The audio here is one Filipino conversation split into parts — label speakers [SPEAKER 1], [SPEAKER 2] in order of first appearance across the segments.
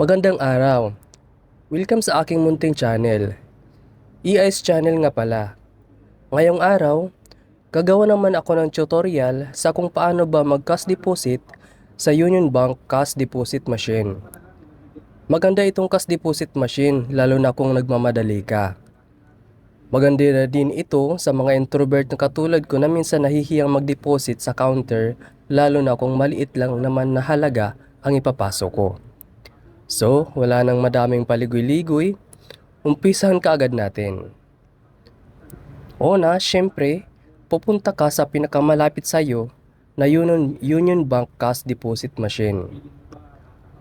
[SPEAKER 1] Magandang araw. Welcome sa aking munting channel. EIS channel nga pala. Ngayong araw, gagawa naman ako ng tutorial sa kung paano ba mag-cash deposit sa Union Bank Cash Deposit Machine. Maganda itong cash deposit machine lalo na kung nagmamadali ka. Maganda na din ito sa mga introvert na katulad ko na minsan nahihiyang mag-deposit sa counter lalo na kung maliit lang naman na halaga ang ipapasok ko. So, wala nang madaming paligoy-ligoy, umpisahan ka agad natin. Una, syempre, pupunta ka sa pinakamalapit sa iyo na Union, Union Bank Cash Deposit Machine.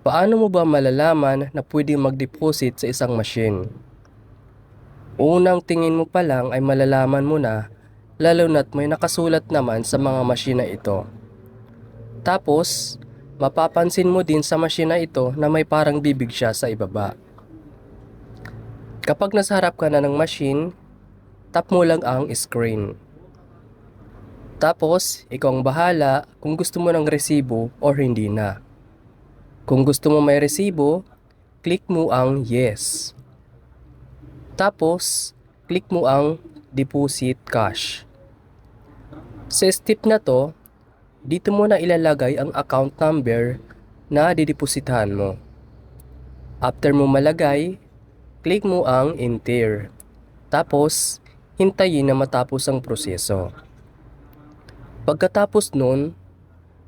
[SPEAKER 1] Paano mo ba malalaman na pwedeng mag-deposit sa isang machine? Unang tingin mo pa lang ay malalaman mo na lalo na't may nakasulat naman sa mga machine na ito. Tapos, mapapansin mo din sa machine na ito na may parang bibig siya sa ibaba. Kapag nasa harap ka na ng machine, tap mo lang ang screen. Tapos, ikaw ang bahala kung gusto mo ng resibo or hindi na. Kung gusto mo may resibo, click mo ang yes. Tapos, click mo ang deposit cash. Sa step na to, dito mo na ilalagay ang account number na didepositahan mo. After mo malagay, click mo ang enter. Tapos, hintayin na matapos ang proseso. Pagkatapos nun,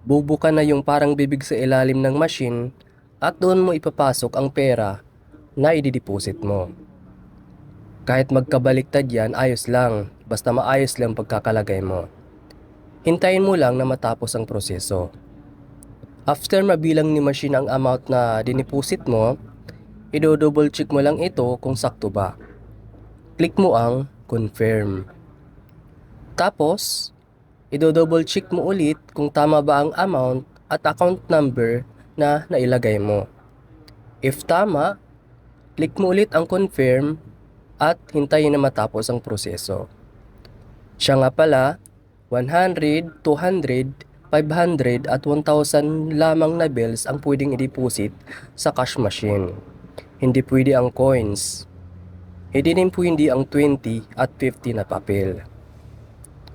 [SPEAKER 1] bubuka na yung parang bibig sa ilalim ng machine at doon mo ipapasok ang pera na idideposit mo. Kahit magkabaliktad yan, ayos lang. Basta maayos lang pagkakalagay mo. Hintayin mo lang na matapos ang proseso. After mabilang ni machine ang amount na diniposit mo, i-double check mo lang ito kung sakto ba. Click mo ang confirm. Tapos, i-double check mo ulit kung tama ba ang amount at account number na nailagay mo. If tama, click mo ulit ang confirm at hintayin na matapos ang proseso. Siya nga pala, 100, 200, 500 at 1,000 lamang na bills ang pwedeng i-deposit sa cash machine. Hindi pwede ang coins. Hindi din pwede ang 20 at 50 na papel.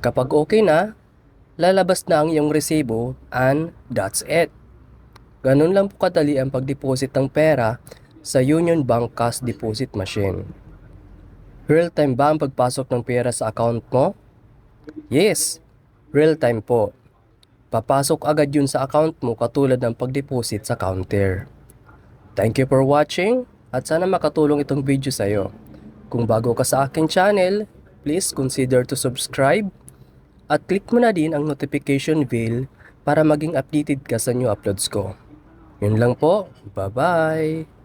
[SPEAKER 1] Kapag okay na, lalabas na ang iyong resibo and that's it. Ganun lang po kadali ang pag-deposit ng pera sa Union Bank Cash Deposit Machine. Real time ba ang pagpasok ng pera sa account mo? Yes, real time po. Papasok agad yun sa account mo katulad ng pag-deposit sa counter. Thank you for watching at sana makatulong itong video sa iyo. Kung bago ka sa aking channel, please consider to subscribe at click mo na din ang notification bell para maging updated ka sa new uploads ko. Yun lang po. Bye-bye!